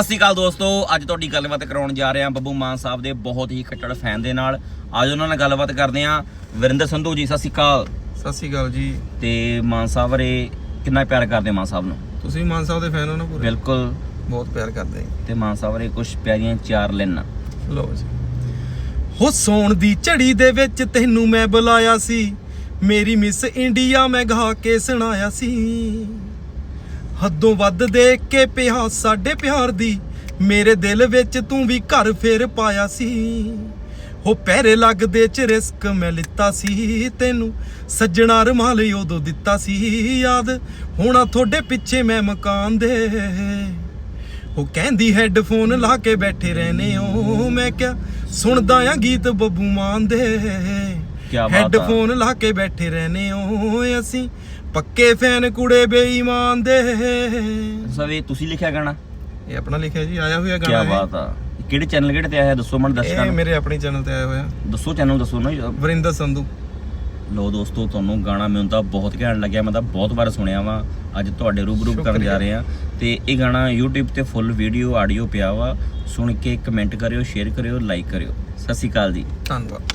ਸਤਿ ਸ਼੍ਰੀ ਅਕਾਲ ਦੋਸਤੋ ਅੱਜ ਤੁਹਾਡੀ ਗੱਲਬਾਤ ਕਰਾਉਣ ਜਾ ਰਹੇ ਹਾਂ ਬੱਬੂ ਮਾਨ ਸਾਹਿਬ ਦੇ ਬਹੁਤ ਹੀ ਕੱਟੜ ਫੈਨ ਦੇ ਨਾਲ। ਅੱਜ ਉਹਨਾਂ ਨਾਲ ਗੱਲਬਾਤ ਕਰਦੇ ਹਾਂ। ਵਰਿੰਦਰ ਸੰਧੂ ਜੀ ਸਤਿ ਸ਼੍ਰੀ ਅਕਾਲ। ਸਤਿ ਸ਼੍ਰੀ ਅਕਾਲ ਜੀ। ਤੇ ਮਾਨ ਸਾਹਿਬ ਬਾਰੇ ਕਿੰਨਾ ਪਿਆਰ ਕਰਦੇ ਮਾਨ ਸਾਹਿਬ ਨੂੰ? ਤੁਸੀਂ ਮਾਨ ਸਾਹਿਬ ਦੇ ਫੈਨ ਹੋ ਨਾ ਪੂਰੇ? ਬਿਲਕੁਲ। ਬਹੁਤ ਪਿਆਰ ਕਰਦੇ ਤੇ ਮਾਨ ਸਾਹਿਬ ਬਾਰੇ ਕੁਝ ਪਿਆਰੀਆਂ ਚਾਰ ਲੈਣਾ ਲਓ ਜੀ। ਹੋ ਸੌਣ ਦੀ ਝੜੀ ਦੇ ਵਿੱਚ ਤੈਨੂੰ ਮੈਂ ਬੁਲਾਇਆ ਸੀ। ਮੇਰੀ ਮਿਸ ਇੰਡੀਆ ਮੈਂ ਗਾ ਕੇ ਸੁਣਾਇਆ ਸੀ। ਹੱਦੋਂ ਵੱਧ ਦੇਖ ਕੇ ਪਿਆ ਸਾਡੇ ਪਿਆਰ ਦੀ। ਮੇਰੇ ਦਿਲ ਵਿੱਚ ਤੂੰ ਵੀ ਘਰ ਫੇਰ ਪਾਇਆ ਸੀ। ਹੋ ਪਹਿਰੇ ਲੱਗਦੇ ਚ ਰਿਸਕ ਮੈਂ ਲਿੱਤਾ ਸੀ। ਤੈਨੂੰ ਸੱਜਣਾ ਰਮਾਲ ਉਦੋਂ ਦਿੱਤਾ ਸੀ। ਯਾਦ ਹੋਣਾ ਤੁਹਾਡੇ ਪਿੱਛੇ ਮੈਂ ਮਕਾਨ ਦੇ। ਉਹ ਕਹਿੰਦੀ ਹੈੱਡਫੋਨ ਲਾ ਕੇ ਬੈਠੇ ਰਹਿੰਦੇ ਹੋ। ਮੈਂ ਕਿਹਾ, ਸੁਣਦਾ ਆ ਗੀਤ ਬੱਬੂ ਮਾਨ ਦੇ। ਕਿਆ ਬਾਤ ਆ। ਹੈੱਡਫੋਨ ਲਾ ਕੇ ਬੈਠੇ ਰਹਿੰਦੇ ਹੋ ਅਸੀਂ। ਪੱਕੇ ਫੈਨ ਕੁੜੇ ਬੇਈਮਾਨ ਦੇ। ਸਵੇ ਤੁਸੀਂ ਲਿਖਿਆ ਗਾਣਾ? ਇਹ ਆਪਣਾ ਲਿਖਿਆ ਜੀ ਆਇਆ ਹੋਇਆ ਕੀ ਗਾਣਾ ਇਹ। ਬਾਤ ਆ। ਕਿਹੜੇ ਚੈਨਲ ਕਿਹੜੇ ਤੇ ਆਇਆ ਦੱਸੋ ਮਨ ਦਰਸ਼ਕਾਂ ਇਹ ਨੂੰ ਮੇਰੇ ਆਪਣੇ ਚੈਨਲ ਤੇ ਆਇਆ ਹੋਇਆ। ਦੱਸੋ ਚੈਨਲ ਦੱਸੋ ਨਾ ਵਰਿੰਦਰ ਸੰਧੂ। ਲੋ ਦੋਸਤੋ ਤੁਹਾਨੂੰ ਗਾਣਾ ਮੈਨੂੰ ਤਾਂ ਬਹੁਤ ਘੈਂਟ ਲੱਗਿਆ। ਮੈਂ ਤਾਂ ਬਹੁਤ ਵਾਰ ਸੁਣਿਆ ਵਾ। ਅੱਜ ਤੁਹਾਡੇ ਰੂਬਰੂ ਕਰਨ ਜਾ। ਰਹੇ ਆ ਤੇ ਇਹ ਗਾਣਾ YouTube ਤੇ ਫੁੱਲ ਵੀਡੀਓ ਆਡੀਓ ਪਿਆ ਵਾ। ਸੁਣ ਕੇ ਕਮੈਂਟ ਕਰਿਓ ਸ਼ੇਅਰ ਕਰਿਓ ਲਾਈਕ ਕਰਿਓ। ਸਤਿ ਸ਼੍ਰੀ ਅਕਾਲ ਜੀ। ਧੰਨਵਾਦ।